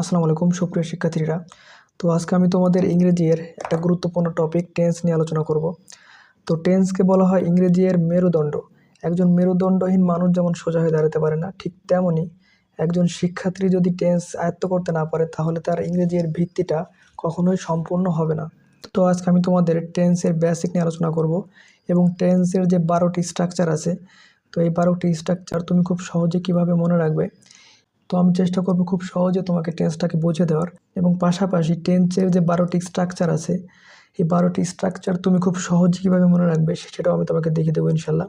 আসসালামু আলাইকুম, সুপ্রিয় শিক্ষার্থীরা। তো আজকে আমি তোমাদের ইংরেজির একটা গুরুত্বপূর্ণ টপিক টেন্স নিয়ে আলোচনা করব। তো টেন্সকে বলা হয় ইংরেজির মেরুদণ্ড। একজন মেরুদণ্ডহীন মানুষ যেমন সোজা হয়ে দাঁড়াতে পারে না, ঠিক তেমনই একজন শিক্ষার্থী যদি টেন্স আয়ত্ত করতে না পারে, তাহলে তার ইংরেজির ভিত্তিটা কখনোই সম্পূর্ণ হবে না। তো আজকে আমি তোমাদের টেন্সের বেসিক নিয়ে আলোচনা করব এবং টেন্সের যে বারোটি স্ট্রাকচার আছে, তো এই বারোটি স্ট্রাকচার তুমি খুব সহজে কীভাবে মনে রাখবে? তো আমি চেষ্টা করব খুব সহজে তোমাকে টেন্সটাকে বুঝে দেওয়ার। এবং পাশাপাশি টেন্সের যে বারোটি স্ট্রাকচার আছে, এই বারোটি স্ট্রাকচার তুমি খুব সহজে কীভাবে মনে রাখবে সেটাও আমি তোমাকে দেখিয়ে দেবো ইনশাল্লাহ।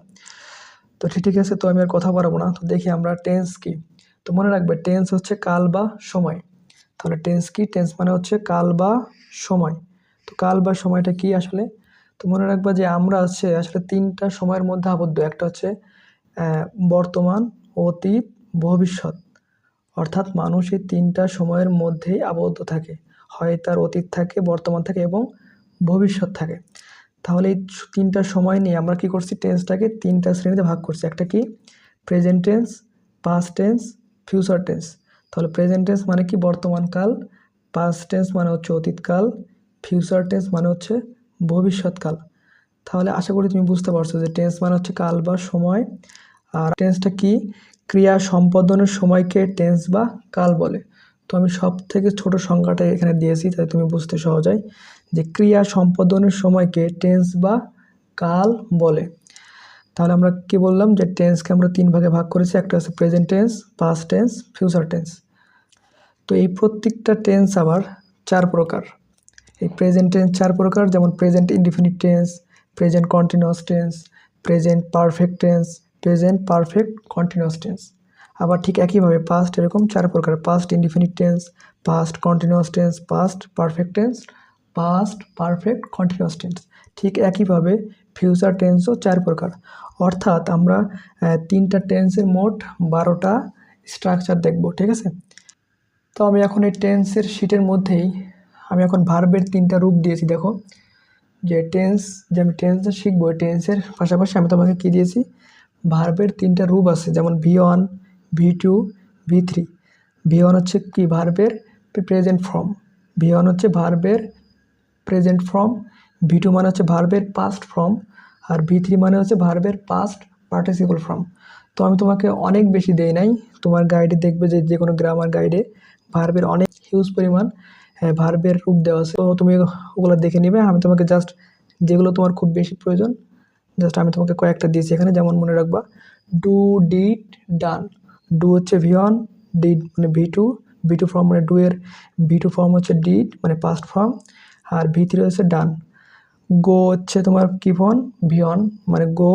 তো ঠিক আছে, তো আমি আর কথা বাড়াবো না। তো দেখি আমরা টেন্স কি। তো মনে রাখবে টেন্স হচ্ছে কাল বা সময়। তাহলে টেন্স কি? টেন্স মানে হচ্ছে কাল বা সময়। তো কাল বা সময়টা কি আসলে? তো মনে রাখবা যে আমরা হচ্ছে আসলে তিনটা সময়ের মধ্যে আবদ্ধ। একটা হচ্ছে বর্তমান, অতীত, ভবিষ্যৎ। অর্থাৎ মানুষ এই তিনটা সময়ের মধ্যেই আবদ্ধ থাকে। হয় তার অতীত থাকে, বর্তমান থাকে এবং ভবিষ্যৎ থাকে। তাহলে এই তিনটা সময় নিয়ে আমরা কি করছি? টেন্সটাকে তিনটা শ্রেণীতে ভাগ করছি। একটা কি? Present tense past tense future tense তাহলে প্রেজেন্ট টেন্স মানে কি? বর্তমানকাল পাস্ট টেন্স মানে হচ্ছে অতীতকাল ফিউচার টেন্স মানে হচ্ছে ভবিষ্যৎকাল তাহলে আশা করি তুমি বুঝতে পারছ যে টেন্স মানে হচ্ছে কাল বা সময়। আর টেন্সটা কি? ক্রিয়া সম্পাদনের সময়কে টেন্স বা কাল বলে। তো আমি সব থেকে ছোট সংখ্যাটা এখানে দিয়েছি, তাই তুমি বুঝতে সহজ হয় যে ক্রিয়া সম্পাদনের সময়কে টেন্স বা কাল বলে। তাহলে আমরা কি বললাম যে টেন্সকে আমরা তিন ভাগে ভাগ করেছি, একটা হচ্ছে present tense past tense future tense. তো এই প্রত্যেকটা টেন্স আবার চার প্রকার। এই প্রেজেন্ট টেন্স চার প্রকার, যেমন present indefinite tense, present continuous tense, present perfect tense present perfect continuous tense আবার ঠিক একইভাবে পাস্ট এরকম চার প্রকার past indefinite tense past continuous tense past perfect tense past perfect continuous tense ঠিক একইভাবে ফিউচার টেন্সও চার প্রকার। অর্থাৎ আমরা তিনটা টেন্সের মোট বারোটা স্ট্রাকচার দেখব, ঠিক আছে? তো আমি এখন এই টেন্সের শিটের মধ্যেই আমি এখন ভার্বের তিনটা রূপ দিয়েছি, দেখো। যে টেন্স যে আমি টেন্সটা শিখব টেন্সের পাশাপাশি আমি তোমাকে কী দিয়েছি? ভার্বের তিনটা রূপ আছে যেমন V one V two V three. V one হচ্ছে কি? ভার্বের প্রেজেন্ট ফর্ম। ভি ওয়ান হচ্ছে ভার্বের প্রেজেন্ট ফর্ম। ভি টু মানে হচ্ছে ভার্বের পাস্ট ফর্ম। আর ভি থ্রি মানে হচ্ছে ভার্বের পাস্ট পার্টিসিপল ফর্ম। তো আমি তোমাকে অনেক বেশি দেই নাই। তোমার গাইডে দেখবে যে যে কোনো গ্রামার গাইডে ভার্বের অনেক হিউজ পরিমাণ হ্যাঁ, ভার্বের রূপ দেওয়া আছে। তো তুমি ওগুলো দেখে নিবে। আমি তোমাকে জাস্ট যেগুলো তোমার খুব বেশি প্রয়োজন জাস্ট আমি তোমাকে কয়েকটা দিয়েছি এখানে, যেমন মনে রাখবা ডু ডিড ডান ডু হচ্ছে ভি ওয়ান ডিড মানে V two V two form মানে ডু এর ভি টু ফর্ম হচ্ছে ডিড মানে পাস্ট ফর্ম আর ভি থ্রি হচ্ছে ডান গো হচ্ছে তোমার কি ফর্ম ভি ওয়ান মানে গো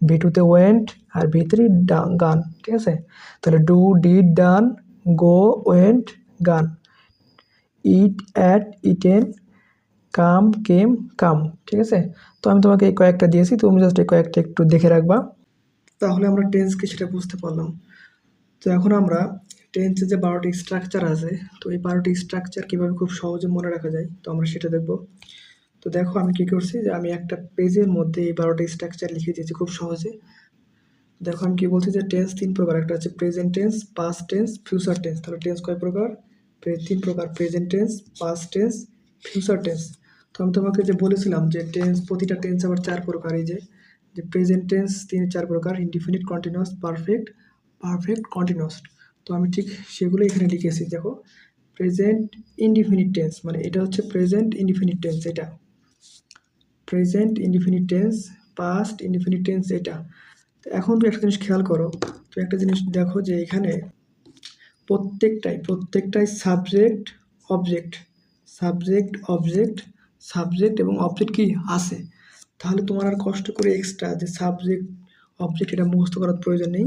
ভি টুতে ওয়েন্ট আর ভি থ্রি গান ঠিক আছে? তাহলে do did done go went gone eat ate eaten কাম, কেম, কাম, ঠিক আছে? তো আমি তোমাকে এই কয়েকটা দিয়েছি, তুমি জাস্ট এই কয়েকটা একটু দেখে রাখবা। তাহলে আমরা টেন্সকে সেটা বুঝতে পারলাম। তো এখন আমরা টেন্সের যে বারোটি স্ট্রাকচার আছে, তো এই বারোটি স্ট্রাকচার কীভাবে খুব সহজে মনে রাখা যায়, তো আমরা সেটা দেখব। তো দেখো আমি কী করছি যে আমি একটা পেজের মধ্যে এই বারোটি স্ট্রাকচার লিখে দিয়েছি খুব সহজে। দেখো আমি কি বলছি যে টেন্স তিন প্রকার, একটা হচ্ছে present tense past tense future tense তাহলে টেন্স কয় প্রকার? তিন প্রকার present tense past tense future tense তো আমি তোমাকে যে বলেছিলাম যে টেন্স প্রতিটা টেন্স আবার চার প্রকার, এই যে যে প্রেজেন্ট টেন্স তিন, চার প্রকার indefinite continuous perfect perfect continuous তো আমি ঠিক সেগুলো এখানে লিখেছি, দেখো প্রেজেন্ট ইনডিফিনিট টেন্স মানে এটা হচ্ছে প্রেজেন্ট ইনডিফিনিট টেন্স এটা। Present indefinite tense past indefinite tense এটা। তো এখন তুমি একটা জিনিস খেয়াল করো, তো একটা জিনিস দেখো যে এখানে প্রত্যেকটাই প্রত্যেকটাই subject object subject object subject এবং অবজেক্ট কি আসে তাহলে তোমার আর কষ্ট করে এক্সট্রা যে সাবজেক্ট অবজেক্ট এটা মুখস্থ করার প্রয়োজন নেই।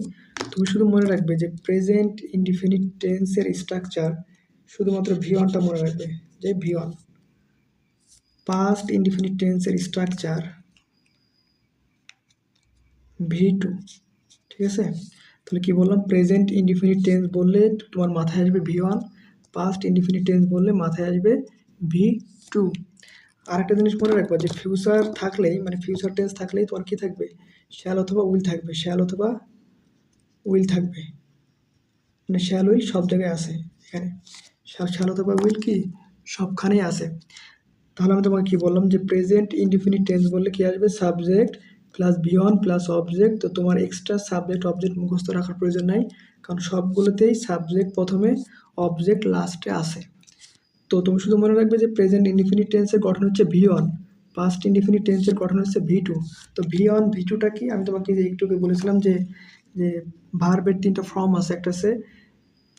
তুমি শুধু মনে রাখবে যে প্রেজেন্ট ইনডিফিনিট টেন্সের স্ট্রাকচার শুধুমাত্র ভি ওয়ানটা মনে রাখবে, যে ভি ওয়ান পাস্ট ইনডিফিনিট টেন্সের স্ট্রাকচার ভি টু ঠিক আছে? তাহলে কি বললাম? প্রেজেন্ট ইনডিফিনিট টেন্স বললে তোমার মাথায় আসবে V one past indefinite tense বললে মাথায় আসবে ভি টু আর একটা জিনিস মনে রাখবা যে ফিউচার থাকলেই মানে ফিউচার টেন্স থাকলেই তোমার কি থাকবে? শ্যাল অথবা উইল থাকবে। শ্যাল অথবা উইল থাকবে। মানে শ্যাল উইল সব জায়গায় আছে এখানে। শ্যাল শ্যাল অথবা উইল কি? সবখানেই আসে তাহলে আমি তোমাকে কী বললাম যে প্রেজেন্ট ইনডিফিনিট টেন্স বললে কি আসবে? Subject plus V one plus object তো তোমার এক্সট্রা সাবজেক্ট অবজেক্ট মুখস্থ রাখার প্রয়োজন নাই। কারণ সবগুলোতেই সাবজেক্ট প্রথমে অবজেক্ট লাস্টে আসে তো তুমি শুধু মনে রাখবে যে প্রেজেন্ট ইনডিফিনিট টেন্সের গঠন হচ্ছে ভি ওয়ান পাস্ট ইনডিফিনিট টেন্সের গঠন হচ্ছে ভি টু তো ভি ওয়ান ভি টুটা কি? আমি তোমাকে যে একটু আগে বলেছিলাম যে যে ভার্বের তিনটা ফর্ম আছে, একটা আছে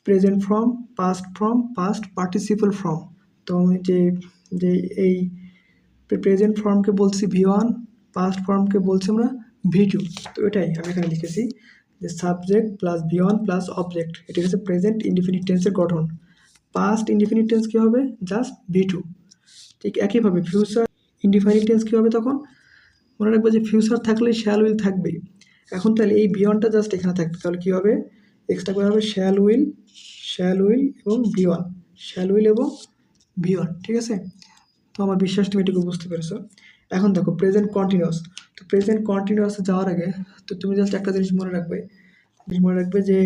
present form past form past participle form তো আমি যে যে এই প্রেজেন্ট ফর্মকে বলছি ভি ওয়ান পাস্ট ফর্মকে বলছি আমরা ভি টু তো এটাই আমি এখানে লিখেছি যে subject plus V one plus object এটি হচ্ছে প্রেজেন্ট ইনডিফিনিট টেন্সের গঠন। পাস্ট ইনডিফিনিট টেন্স কী হবে? জাস্ট ভি টু ঠিক একইভাবে ফিউচার ইনডিফাইনিট টেন্স কী হবে তখন? মনে রাখবে যে ফিউচার থাকলে শ্যাল উইল থাকবেই। এখন তাহলে এই বিয়নটা জাস্ট এখানে থাকবে। তাহলে কী হবে? এক্সট্রা করে হবে? শ্যাল উইল শ্যাল উইল এবং বিয়ন শ্যাল উইল এবং বিয়ন ঠিক আছে? তো আমার বিশ্বাস তুমি এটুকু বুঝতে পেরেছ। এখন দেখো প্রেজেন্ট কন্টিনিউয়াস তো প্রেজেন্ট কন্টিনিউয়াসে যাওয়ার আগে, তো তুমি জাস্ট একটা জিনিস মনে রাখবে। জিনিস মনে রাখবে যে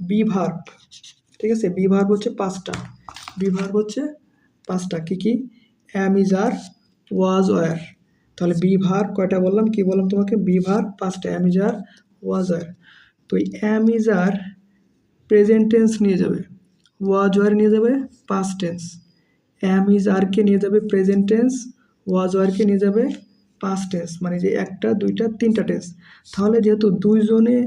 বি ভার্ব ঠিক আছে? বি ভার্ব হচ্ছে পাঁচটা। বি ভার্ব হচ্ছে পাঁচটা। কী কী? Am is are was were তাহলে বি ভার কয়টা বললাম? কি বললাম তোমাকে? বি ভার পাঁচটা। অ্যাম ইজ আর ওয়াজ ওয়ার তো এই am is are present tense নিয়ে যাবে। ওয়াজ ওয়ার নিয়ে যাবে পাস্ট টেন্স অ্যাম ইজ আরকে নিয়ে যাবে প্রেজেন্ট টেন্স ওয়াজ ওয়ারকে নিয়ে যাবে পাস্ট টেন্স মানে যে একটা, দুইটা, তিনটা টেন্স তাহলে যেহেতু দুইজনে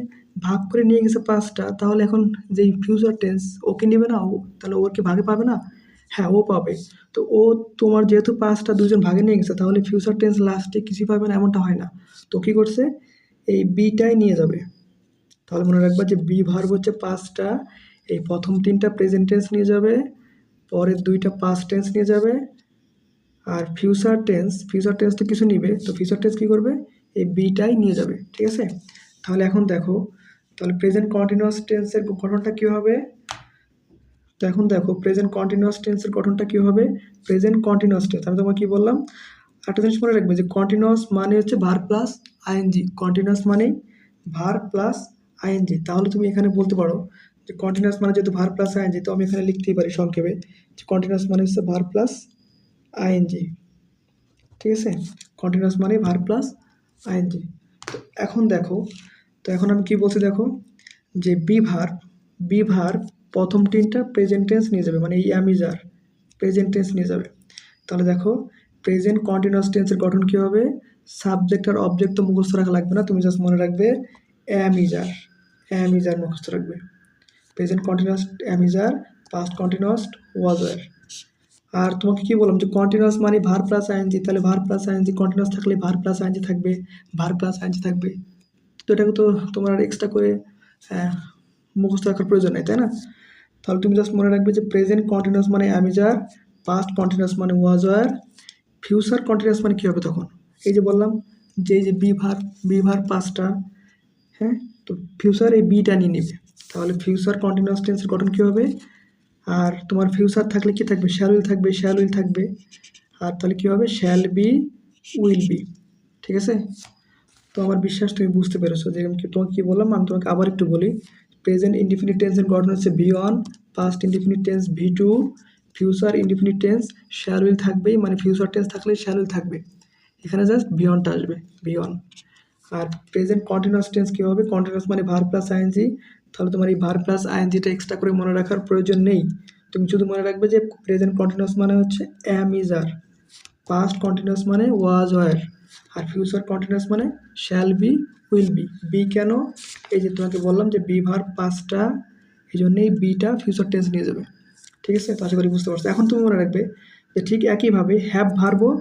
ভাগ করে নিয়ে গেছে পাঁচটা, তাহলে এখন যেই ফিউচার টেন্স ওকে নেবে না ও? তাহলে ওর কি ভাগে পাবে না? হ্যাঁ ও পাবে। তো ও তোমার যেহেতু পাঁচটা দুজন ভাগে নিয়ে গেছে, তাহলে ফিউচার টেন্স লাস্টে কিছুই পাবে না, এমনটা হয় না। তো কী করছে? এই বিটাই নিয়ে যাবে। তাহলে মনে রাখবা যে বি ভার্ব হচ্ছে পাঁচটা, এই প্রথম তিনটা প্রেজেন্ট টেন্স নিয়ে যাবে, পরের দুইটা পাস্ট টেন্স নিয়ে যাবে, আর ফিউচার টেন্স ফিউচার টেন্স তো কিছু নিবে, তো ফিউচার টেন্স কী করবে? এই বিটাই নিয়ে যাবে, ঠিক আছে? তাহলে এখন দেখো তাহলে প্রেজেন্ট কন্টিনিউয়াস টেন্সের গঠনটা কী হবে? তো এখন দেখো প্রেজেন্ট কন্টিনিউয়াস টেন্সের গঠনটা কী হবে? প্রেজেন্ট কন্টিনিউয়াস টেন্স আমি তোমাকে কী বললাম? একটা জিনিস মনে রাখবে যে কন্টিনিউয়াস মানে হচ্ছে ভার প্লাস আইএনজি কন্টিনিউয়াস মানেই ভার প্লাস আইএনজি তাহলে তুমি এখানে বলতে পারো যে কন্টিনিউয়াস মানে যেহেতু ভার প্লাস আইএনজি তো আমি এখানে লিখতেই পারি সংক্ষেপে যে কন্টিনিউয়াস মানে হচ্ছে ভার প্লাস আইএনজি ঠিক আছে? কন্টিনিউয়াস মানে ভার প্লাস আইএনজি এখন দেখো তো এখন আমি কি বলছি দেখো, যে বি ভার বি ভার প্রথম তিনটা প্রেজেন্ট টেন্স নিয়ে যাবে মানে এই অ্যামিজার প্রেজেন্ট টেন্স নিয়ে যাবে। তাহলে দেখো প্রেজেন্ট কন্টিনিউয়াস টেন্সের গঠন কী হবে? সাবজেক্ট আর অবজেক্ট তো মুখস্থ রাখা লাগবে না, তুমি জাস্ট মনে রাখবে am is are am is are মুখস্থ রাখবে। Present continuous am is are past continuous was were আর তোমাকে কি বললাম, যে কন্টিনিউয়াস মানে ভার প্লাস আইএনজি তাহলে ভার প্লাস আইএনজি কন্টিনিউয়াস থাকলে ভার প্লাস আইএনজি থাকবে ভার প্লাস আইএনজি থাকবে। তো এটাকে তো তোমার আর এক্সট্রা করে মুখস্থ রাখার প্রয়োজন নেই, তাই না? তাহলে তুমি জাস্ট মনে রাখবে যে প্রেজেন্ট কন্টিনিউয়াস মানে am is are past continuous মানে ওয়াজার ফিউচার কন্টিনিউয়াস মানে কী হবে তখন? এই যে বললাম যে এই যে বি ভার বি ভার পাঁচটা হ্যাঁ? তো ফিউচার এই বিটা নিয়ে নেবে। তাহলে ফিউচার কন্টিনিউয়াস টেন্সের গঠন কী হবে? আর তোমার ফিউচার থাকলে কি থাকবে? শ্যাল উইল থাকবে শ্যাল উইল থাকবে। আর তাহলে কী হবে? শ্যাল বি উইল বি ঠিক আছে? তো আমার বিশ্বাস, তুমি বুঝতে পেরেছ যে তোমাকে কী বললাম? আমি তোমাকে আবার একটু বলি। প্রেজেন্ট ইনডিফিনিট টেন্সের গঠন হচ্ছে V one past indefinite tense V two future indefinite tense shall will থাকবেই মানে ফিউচার টেন্স থাকলে শ্যাল উইল থাকবে। এখানে জাস্ট ভি ওয়ানটা আসবে ভি ওয়ান আর প্রেজেন্ট কন্টিনিউয়াস টেন্স কী হবে? কন্টিনিউয়াস মানে ভার প্লাস আইএনজি তাহলে তোমার এই ভার প্লাস আইএনজিটা এক্সট্রা করে মনে রাখার প্রয়োজন নেই। তুমি শুধু মনে রাখবে যে প্রেজেন্ট কন্টিনিউয়াস মানে হচ্ছে am is are past continuous মানে ওয়াজ ওয়ার আর ফিউচার কন্টিনিউয়াস মানে shall be will be be কেন? এই যে তোমাকে বললাম যে বি ভার পাঁচটা এই জন্যই বিটা ফিউচার টেন্স নিয়ে যাবে। ঠিক আছে? তো আশা করি বুঝতে পারছ। এখন তুমি মনে রাখবে যে ঠিক একইভাবে হ্যাভ ভার্বও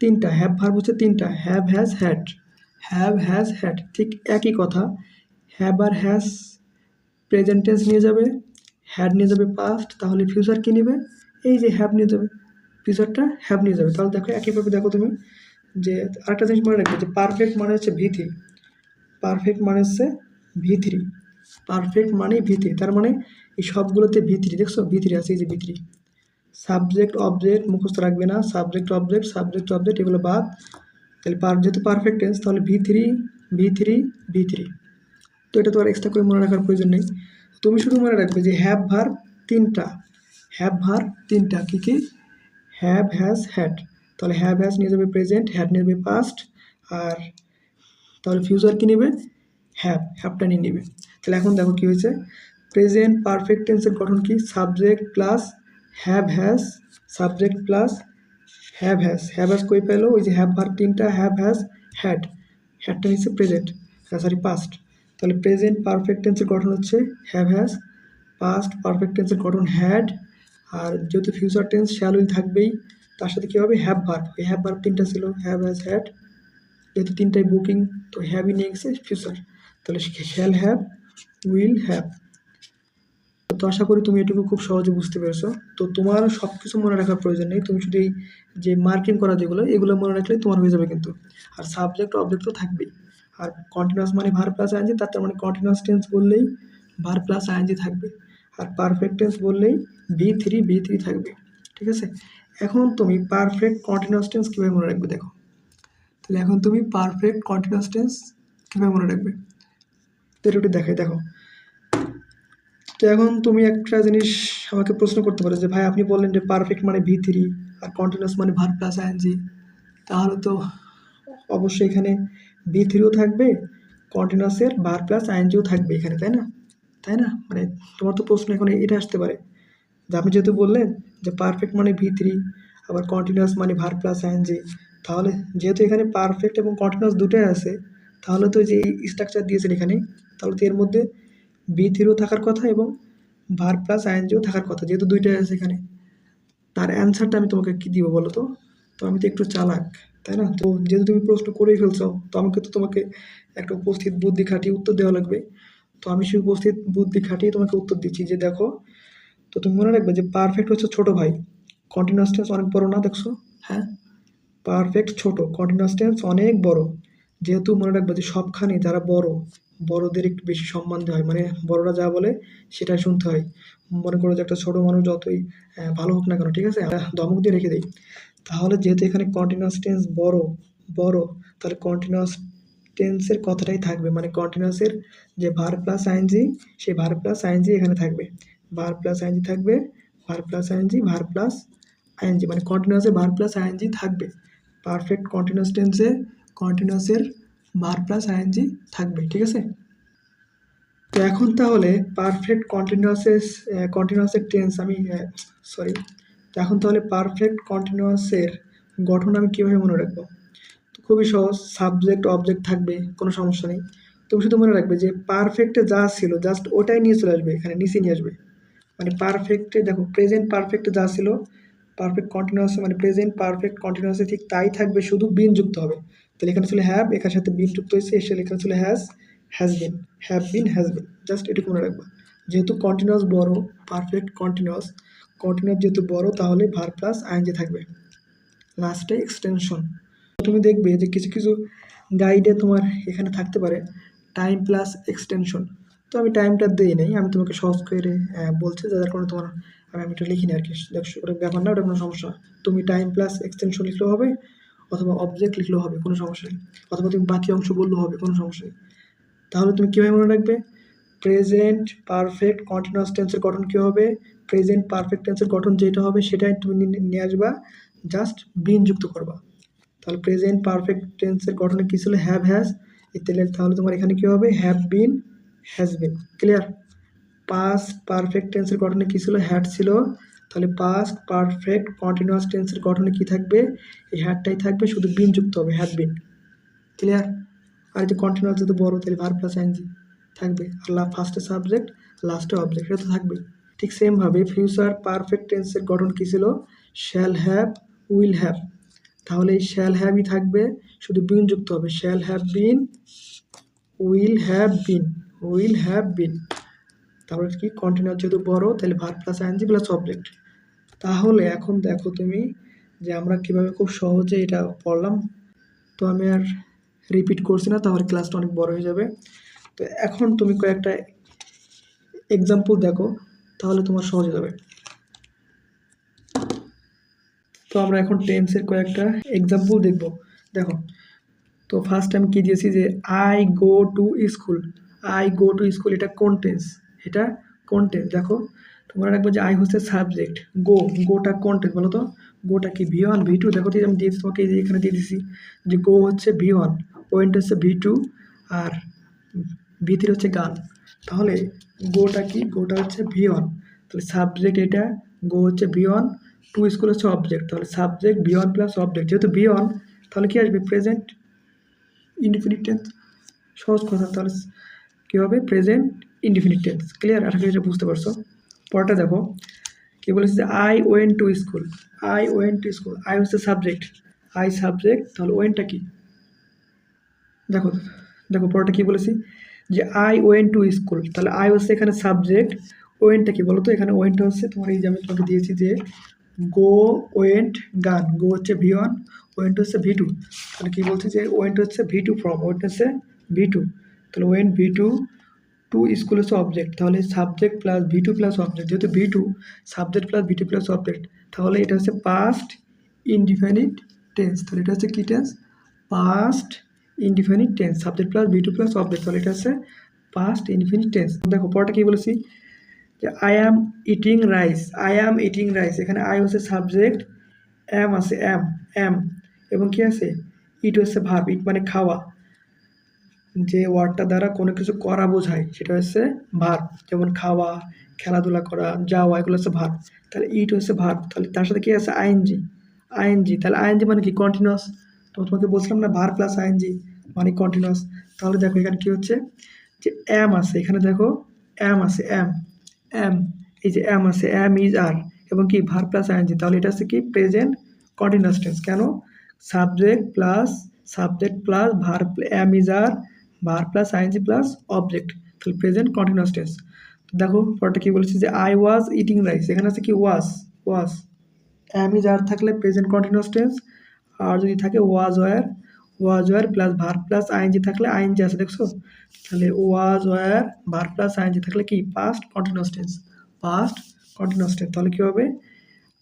তিনটা হ্যাভ ভার্ব হচ্ছে তিনটা have has had have has had ঠিক একই কথা। হ্যাভ আর হ্যাজ প্রেজেন্ট টেন্স নিয়ে যাবে হ্যাড নিয়ে যাবে পাস্ট তাহলে ফিউচার কী নেবে? এই যে হ্যাভ নিয়ে যাবে ফিউচারটা হ্যাভ নিয়ে যাবে। তাহলে দেখো একইভাবে দেখো তুমি। যে আরেকটা জিনিস মনে রাখবে যে পারফেক্ট মানে হচ্ছে ভি পারফেক্ট মানে হচ্ছে ভি থ্রি পারফেক্ট মানেই ভি তার মানে এই সবগুলোতে ভি থ্রি দেখছ? ভি থ্রি আছে, এই যে ভি থ্রি সাবজেক্ট অবজেক্ট মুখস্থ রাখবে না। সাবজেক্ট অবজেক্ট সাবজেক্ট অবজেক্ট এগুলো বাদ। তাহলে পার যেহেতু পারফেক্ট টেন্স তাহলে V three V three V three তো এটা তো আর এক্সট্রা করে মনে রাখার প্রয়োজন নেই। তুমি শুধু মনে রাখবে যে হ্যাভ ভার তিনটা। হ্যাভ ভার তিনটা। কী কী? হ্যাভ হ্যাজ হ্যাড তাহলে হ্যাভ হ্যাজ নিয়ে যাবে প্রেজেন্ট হ্যাড নিয়ে যাবে পাস্ট আর তাহলে ফিউচার কী নেবে? হ্যাভ হ্যাভটা নিয়ে নেবে। তাহলে এখন দেখো কী হয়েছে? প্রেজেন্ট পারফেক্ট টেন্সের গঠন কি? Subject plus have has subject plus have has have has কই পেল? ওই যে হ্যাভ ভার তিনটা হ্যাভ হ্যাজ হ্যাড হ্যাডটা হচ্ছে প্রেজেন্ট সরি পাস্ট তাহলে প্রেজেন্ট পারফেক্ট টেন্সের গঠন হচ্ছে হ্যাভ হ্যাজ পাস্ট পারফেক্ট টেন্সের গঠন হ্যাড আর যেহেতু ফিউচার টেন্স শ্যাল থাকবেই। তার সাথে কী হবে হ্যাভ ভার্ব এই হ্যাভ ভার্ব তিনটা ছিল হ্যাভ হ্যাজ হ্যাড যেহেতু তিনটাই বুকিং তো হ্যাভই নিয়ে গেছে ফিউচার তাহলে শ্যাল হ্যাভ উইল হ্যাভ তো আশা করি তুমি এটুকু খুব সহজে বুঝতে পেরেছ। তো তোমার সব কিছু মনে রাখার প্রয়োজন নেই। তুমি শুধু এই যে মার্কিং করা যেগুলো, এগুলো মনে রাখলে তোমার হয়ে যাবে কিন্তু। আর সাবজেক্ট অবজেক্ট তো থাকবেই। আর কন্টিনিউয়াস মানে ভার প্লাস আইনজি তার মানে কন্টিনিউয়াস টেন্স বললেই ভার প্লাস আইনজি থাকবে। আর পারফেক্ট টেন্স বললেই বি থ্রি বি থ্রি থাকবে। ঠিক আছে? এখন তুমি পারফেক্ট কন্টিনিউয়াস টেন্স কীভাবে মনে রাখবে দেখো। তাহলে এখন তুমি পারফেক্ট কন্টিনিউয়াস টেন্স কীভাবে মনে রাখবে? তো এটা একটু দেখাই, দেখো। তো এখন তুমি একটা জিনিস আমাকে প্রশ্ন করতে পারো যে, ভাই, আপনি বললেন যে পারফেক্ট মানে ভি থ্রি আর কন্টিনিউয়াস মানে ভার প্লাস আইএনজি তাহলে তো অবশ্যই এখানে বি থ্রিও থাকবে কন্টিনিউয়াসের ভার প্লাস আইএনজিও থাকবে এখানে, তাই না? তাই না? মানে তোমার তো প্রশ্ন এখন এটা আসতে পারে। যে আপনি যেহেতু বললেন যে পারফেক্ট মানে ভি থ্রি আবার কন্টিনিউয়াস মানে ভার প্লাস আইএনজি তাহলে যেহেতু এখানে পারফেক্ট এবং কন্টিনিউয়াস দুটোই আছে, তাহলে তো যে স্ট্রাকচার দিয়েছেন এখানে, তাহলে তো এর মধ্যে বি থ্রিও থাকার কথা এবং ভার প্লাস আইএনজিও থাকার কথা, যেহেতু দুইটাই আছে এখানে। তার অ্যান্সারটা আমি তোমাকে কী দিব বলো তো? তো আমি তো একটু চালাক, তাই না? তো যেহেতু তুমি প্রশ্ন করেই ফেলছো, তো আমাকে তো তোমাকে একটা উপস্থিত বুদ্ধি খাটিয়ে উত্তর দেওয়া লাগবে। তো আমি সেই উপস্থিত বুদ্ধি খাটিয়ে তোমাকে উত্তর দিচ্ছি যে দেখো তো তুমি মনে রাখবে যে পারফেক্ট হচ্ছে ছোটো ভাই। কন্টিনিউয়াস টেন্স অনেক বড় না, দেখছ? হ্যাঁ? পারফেক্ট ছোট কন্টিনিউয়াস টেন্স অনেক বড়। যেহেতু মনে রাখবে যে সবখানে যারা বড়, বড়দের একটু বেশি সম্মান দেওয়া হয়। মানে বড়রা যা বলে সেটাই শুনতে হয়। মনে করো যে একটা ছোটো মানুষ যতই ভালো হোক না কেন, ঠিক আছে? দমক দিয়ে রেখে দিই। তাহলে যেহেতু এখানে কন্টিনিউয়াস টেন্স বড় বড়, তাহলে কন্টিনিউয়াস টেন্সের কথাটাই থাকবে। মানে কন্টিনিউয়াসের যে ভার প্লাস আইনজি সেই ভার প্লাস আইনজি এখানে থাকবে। ভার প্লাস আইনজি থাকবে verb plus ING verb plus ING মানে কন্টিনিউয়াসের ভার প্লাস আইএনজি থাকবে। পারফেক্ট কন্টিনিউয়াস টেন্সে কন্টিনিউয়াসের ভার প্লাস আইএনজি থাকবে, ঠিক আছে? তো এখন তাহলে পারফেক্ট কন্টিনিউয়াসের কন্টিনিউয়াসের টেন্স আমি সরি তো এখন তাহলে পারফেক্ট কন্টিনিউয়াসের গঠন আমি কীভাবে মনে রাখব? খুবই সহজ সাবজেক্ট অবজেক্ট থাকবে, কোনো সমস্যা নেই। তুমি শুধু মনে রাখবে যে পারফেক্টে যা ছিল জাস্ট ওটাই নিয়ে চলে আসবে, এখানে নিচে নিয়ে আসবে। মানে পারফেক্টে দেখো প্রেজেন্ট পারফেক্টে যা ছিল পারফেক্ট কন্টিনিউয়াসে মানে প্রেজেন্ট পারফেক্ট কন্টিনিউয়াসে ঠিক তাই থাকবে, শুধু বিন যুক্ত হবে। তাহলে এখানে ছিল হ্যাভ এখানের সাথে বিন যুক্ত হয়েছে, এসে এখানে ছিল has has been have been has been just এটুকু মনে রাখবা। যেহেতু কন্টিনিউয়াস বড় পারফেক্ট কন্টিনিউয়াস কন্টিনিউয়াস যেহেতু বড়, তাহলে ভার প্লাস আইনজি থাকবে। লাস্টে এক্সটেনশন তুমি দেখবে যে কিছু কিছু গাইডে তোমার এখানে থাকতে পারে। টাইম প্লাস এক্সটেনশন তো আমি টাইমটা দিই নাই। আমি তোমাকে সহজ করে বলছি যার কারণে তোমার আমি আমি এটা লিখিনি আর কি দেখো, ওটা ব্যাপার না, ওটা কোনো সমস্যা তুমি টাইম প্লাস এক্সটেনশন লিখলেও হবে, অথবা অবজেক্ট লিখলেও হবে, কোনো সমস্যা নেই। অথবা তুমি বাকি অংশ বললেও হবে, কোনো সমস্যা নেই। তাহলে তুমি কীভাবে মনে রাখবে? প্রেজেন্ট পারফেক্ট কন্টিনিউয়াস টেন্সের গঠন কী হবে? প্রেজেন্ট পারফেক্ট টেন্সের গঠন যেটা হবে, সেটাই তুমি নিয়ে- আসবা জাস্ট বিন যুক্ত করবা। তাহলে প্রেজেন্ট পারফেক্ট টেন্সের গঠনে কী ছিল? হ্যাভ হ্যাজ তাহলে তাহলে তোমার এখানে কী হবে? Have been has been clear past perfect টেন্সের গঠনে কী ছিল? হ্যাড ছিল। তাহলে পাস্ট পারফেক্ট কন্টিনিউয়াস টেন্সের গঠনে কী থাকবে? এই হ্যাডটাই থাকবে, শুধু বিন যুক্ত হবে হ্যাড বিন ক্লিয়ার আর যে কন্টিনিউয়াস যেহেতু বড়, তাহলে ভার প্লাস আইনজি থাকবে। আর লা ফার্স্টে সাবজেক্ট লাস্টে অবজেক্ট এটা তো থাকবেই। ঠিক সেমভাবে ফিউচার পারফেক্ট টেন্সের গঠন কী ছিল? শ্যাল হ্যাভ উইল হ্যাভ তাহলে এই শ্যাল হ্যাভই থাকবে, শুধু বিন যুক্ত হবে। Shall have been will have been will have been তারপরে কি? কন্টিনিউয়াস যেহেতু বড়, তাহলে ভার প্লাস আইনজি প্লাস অবজেক্ট তাহলে এখন দেখো তুমি যে আমরা কীভাবে খুব সহজে এটা পড়লাম। তো আমি আর রিপিট করছি না, তাহলে ক্লাসটা অনেক বড় হয়ে যাবে। তো এখন তুমি কয়েকটা এক্সাম্পল দেখো, তাহলে তোমার সহজ যাবে। তো আমরা এখন টেন্সের কয়েকটা এক্সাম্পল দেখব। দেখো, তো ফার্স্ট আমি কী দিয়েছি যে I go to school I go to school এটা কোন টেন্স এটা কোন টেন্স দেখো, তোমরা রাখব যে আই হচ্ছে সাবজেক্ট গো গোটা কন্টেন্ট বলো তো গোটা কি? ভি ওয়ান ভি টু দেখো তো আমি দিয়েছি তোমাকে এখানে দিয়ে দিছি যে গো হচ্ছে ভি ওয়ান ওয়েন্ট হচ্ছে ভি টু আর ভি থ্রি হচ্ছে গান। তাহলে গোটা কি? গোটা হচ্ছে ভি ওয়ান তাহলে সাবজেক্ট এটা গো হচ্ছে ভি ওয়ান টু স্কুল হচ্ছে অবজেক্ট তাহলে subject V one plus object যেহেতু ভি ওয়ান তাহলে কী আসবে? প্রেজেন্ট ইনডিফিনিট টেন্স সহজ কথা, তাহলে কী হবে প্রেজেন্ট ইনডিফিনিট টেন্স ক্লিয়ার আশা করি বুঝতে পারছ। পরটা দেখো। কী বলেছে যে I went to school I went to school I হচ্ছে সাবজেক্ট আই সাবজেক্ট তাহলে ওয়েনটা কি? দেখো দেখো, পরটা কি বলেছি? যে আই ওয়েন টু স্কুল তাহলে আই হচ্ছে এখানে সাবজেক্ট ওয়েনটা কি বলো তো এখানে ওয়েনটা হচ্ছে তোমার এই যে আমি তোমাকে দিয়েছি যে গো ওয়েন্ট গান গো হচ্ছে ভি ওয়ান ওয়েন্ট হচ্ছে ভি টু তাহলে কী বলছে যে ওয়েন্ট হচ্ছে ভি টু ফ্রম ওয়েন্ট হচ্ছে ভি টু তাহলে went V two to school হচ্ছে অবজেক্ট তাহলে subject plus V two plus object যেহেতু V two subject plus V two plus object তাহলে এটা হচ্ছে পাস্ট ইনডিফাইনিট টেন্স তাহলে এটা হচ্ছে কী tense past indefinite tense subject plus V two plus object তাহলে এটা হচ্ছে পাস্ট ইনডিফাইনিট টেন্স দেখো, পরটা কী বলেছি? যে I am eating rice I am eating rice এখানে আই হচ্ছে সাবজেক্ট অ্যাম আছে অ্যাম অ্যাম এবং কী আছে? ইট হচ্ছে ভাব ইট মানে খাওয়া। যে ওয়ার্ডটা দ্বারা কোনো কিছু করা বোঝায়, সেটা হচ্ছে ভার। যেমন খাওয়া, খেলাধুলা করা, যাওয়া, এগুলো হচ্ছে ভার। তাহলে ইট হচ্ছে ভার। তাহলে তার সাথে কি আছে? আইএনজি। আইএনজি, তাহলে আইএনজি মানে কি? কন্টিনিউয়াস তো তোমাকে বলছিলাম না, ভার প্লাস আইএনজি মানে কন্টিনিউয়াস তাহলে দেখো এখানে কী হচ্ছে? যে অ্যাম আছে, এখানে দেখো অ্যাম আছে অ্যাম অ্যাম এই যে অ্যাম আছে অ্যাম ইজ আর এবং কি? ভার প্লাস আইএনজি। তাহলে এটা হচ্ছে কি? প্রেজেন্ট কন্টিনিউয়াস টেন্স কেন? Subject plus subject plus verb am is are verb plus ING plus object তাহলে প্রেজেন্ট কন্টিনিউয়াস টেন্স দেখো পরটা কি বলেছে যে আই ওয়াজ ইটিং রাইস এখানে আছে কি ওয়াজ ওয়াজ অ্যাম যার থাকলে প্রেজেন্ট কন্টিনিউয়াস টেন্স আর যদি থাকে was were was were plus verb plus ING থাকলে আইএনজি আছে, দেখছ? তাহলে was were verb plus ING থাকলে কি past continuous tense past continuous tense তাহলে কী হবে?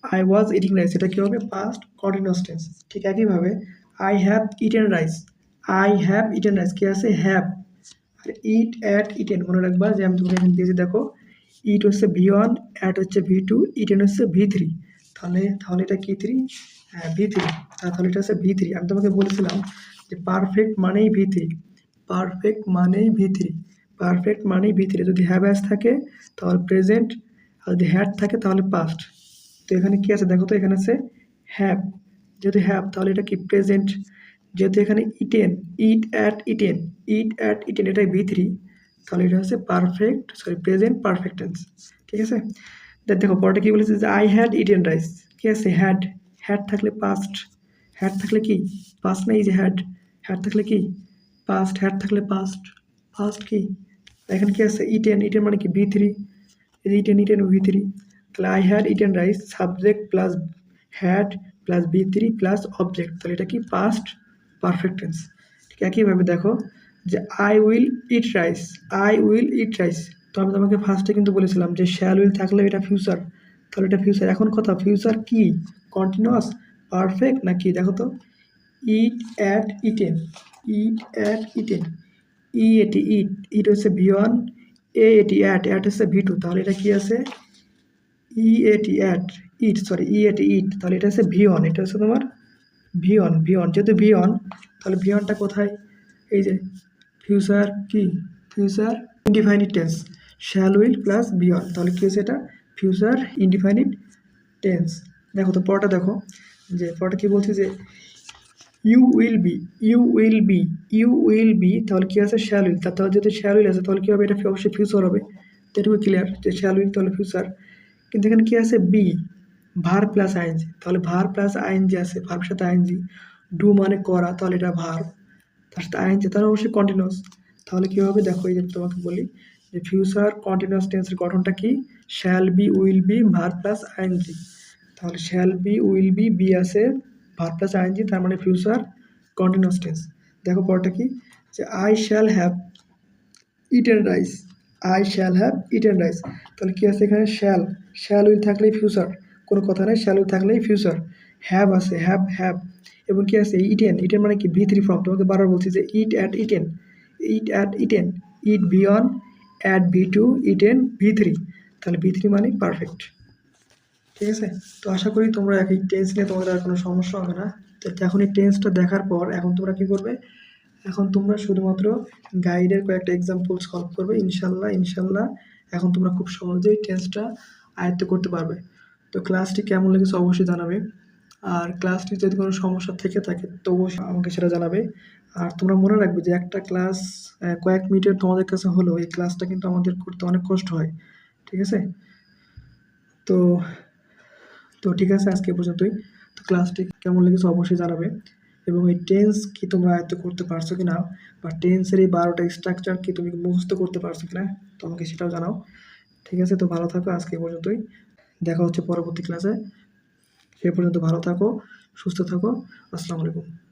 আই ওয়াজ ইটিং রাইস এটা কী হবে? পাস্ট কন্টিনিউয়াস টেন্স ঠিক একইভাবে I have eaten rice I have eaten rice কী আছে? হ্যাভ আর ইট অ্যাট ইটেন মনে রাখবা যে আমি তোমাকে এখানে দিয়েছি, দেখো ইট হচ্ছে ভি ওয়ান অ্যাট হচ্ছে ভি টু ইটেন হচ্ছে ভি থ্রি তাহলে তাহলে এটা কি থ্রি হ্যাঁ ভি থ্রি তাহলে এটা হচ্ছে ভি থ্রি আমি তোমাকে বলেছিলাম যে পারফেক্ট মানেই ভি থ্রি পারফেক্ট মানেই ভি থ্রি পারফেক্ট মানেই ভি থ্রি যদি হ্যাভ অ্যাস থাকে, তাহলে প্রেজেন্ট আর যদি হ্যাড থাকে, তাহলে পাস্ট তো এখানে কি আছে? দেখো তো, এখানে আছে হ্যাভ যদি হ্যাভ তাহলে এটা কি? প্রেজেন্ট যেহেতু এখানে eaten, eat ate eaten, eat ate eaten, এটাই ভি থ্রি তাহলে এটা হচ্ছে perfect sorry present perfect tense ঠিক আছে? দেখ, দেখো পরটা কী বলেছে? যে আই হ্যাড ইটেন রাইস কি আছে? হ্যাড হ্যাড থাকলে পাস্ট হ্যাড থাকলে কি? পাস্ট না এই যে হ্যাড হ্যাড থাকলে কি? পাস্ট হ্যাড থাকলে পাস্ট পাস্ট কি? এখানে কি আছে? ইটেন ইটেন মানে কি? V three eaten eaten V three তাহলে I had eaten rice subject plus had plus V three plus object তাহলে এটা কি? পাস্ট পারফেক্ট টেন্স ঠিক একইভাবে দেখো যে I will eat rice I will eat rice তো আমি তোমাকে ফার্স্টে কিন্তু বলেছিলাম যে শ্যাল উইল থাকলে এটা ফিউচার তাহলে এটা ফিউচার এখন কথা ফিউচার কি? কন্টিনিউয়াস পারফেক্ট না কি? দেখো তো। Eat ate eaten eat ate eaten E এটি ইট ইট হচ্ছে ভি ওয়ান এ এটি অ্যাট অ্যাট হচ্ছে ভি টু তাহলে এটা কি আছে? ই এটি অ্যাট ইট সরি ই এটি ইট তাহলে এটা হচ্ছে ভি ওয়ান এটা হচ্ছে তোমার ভি ওয়ান ভি ওয়ান যেহেতু ভি ওয়ান তাহলে ভি ওয়ানটা কোথায়? এই যে ফিউচার কি? Future indefinite tense shall will plus V one তাহলে কী হচ্ছে এটা? ফিউচার ইনডিফাইনিট টেন্স দেখো তো পরটা দেখো, যে পরটা কী বলছে যে you will be you will be you will be তাহলে কী আছে? শ্যাল উইল তাহলে যদি শ্যাল উইল আছে, তাহলে কী হবে? এটা অবশ্যই ফিউচার হবে, তো এটুকু ক্লিয়ার যে শ্যাল উইল তাহলে ফিউচার কিন্তু এখানে কী আছে? বি ভার প্লাস আইএনজি তাহলে ভার প্লাস আইএনজি আছে ভার্বের সাথে আইএনজি ডু মানে করা, তাহলে এটা ভার। তার সাথে আইএনজি তাহলে অবশ্যই কন্টিনিউয়াস তাহলে কী হবে দেখো, এই যে তোমাকে বলি যে ফিউচার কন্টিনিউয়াস টেন্সের গঠনটা কি? Shall be will be verb plus ING তাহলে shall be will be be আছে, ভার প্লাস আইএনজি তার মানে ফিউচার কন্টিনিউয়াস টেন্স দেখো পরটা কি? যে I shall have eaten rice I shall have eaten rice তাহলে কী আছে এখানে? শ্যাল শ্যাল উইল থাকলেই ফিউচার কোনো কথা নেই, শ্যাল থাকলেই ফিউচার হ্যাভ আছে হ্যাভ হ্যাভ এবং কী আছে? ইটেন ইটেন মানে কি? ভি থ্রি ফর্ম তোমাকে বারবার বলছি যে eat ate eaten eat ate eaten eat V one ate V two eaten V three তাহলে ভি থ্রি মানে পারফেক্ট ঠিক আছে? তো আশা করি তোমরা এই টেন্স নিয়ে তোমাদের আর কোনো সমস্যা হবে না। তো এখন এই টেন্সটা দেখার পর এখন তোমরা কি করবে? এখন তোমরা শুধুমাত্র গাইডের কয়েকটা এক্সাম্পল সলভ করবে। ইনশাল্লাহ ইনশাল্লাহ। এখন তোমরা খুব সহজেই টেন্সটা আয়ত্ত করতে পারবে। তো ক্লাসটি কেমন লেগেছে অবশ্যই জানাবে। আর ক্লাসটি যদি কোনো সমস্যা থেকে থাকে, তো অবশ্যই আমাকে সেটা জানাবে। আর তোমরা মনে রাখবে যে একটা ক্লাস কয়েক মিনিটের তোমাদের কাছে হলো, এই ক্লাসটা কিন্তু আমাদের করতে অনেক কষ্ট হয়। ঠিক আছে? তো তো ঠিক আছে আজকে পর্যন্তই। তো ক্লাসটি কেমন লেগেছে অবশ্যই জানাবে। এবং এই টেন্স কি তোমরা আয়ত্ত করতে পারছ কি না বা টেন্সের এই বারোটা স্ট্রাকচার কি তুমি মুখস্থ করতে পারছ কি না তোমাকে সেটাও জানাও। ঠিক আছে? তো ভালো থাকো আজকে পর্যন্তই। দেখা হচ্ছে পরবর্তী ক্লাসে সে পর্যন্ত ভালো থাকো সুস্থ থাকো। আসসালামু আলাইকুম।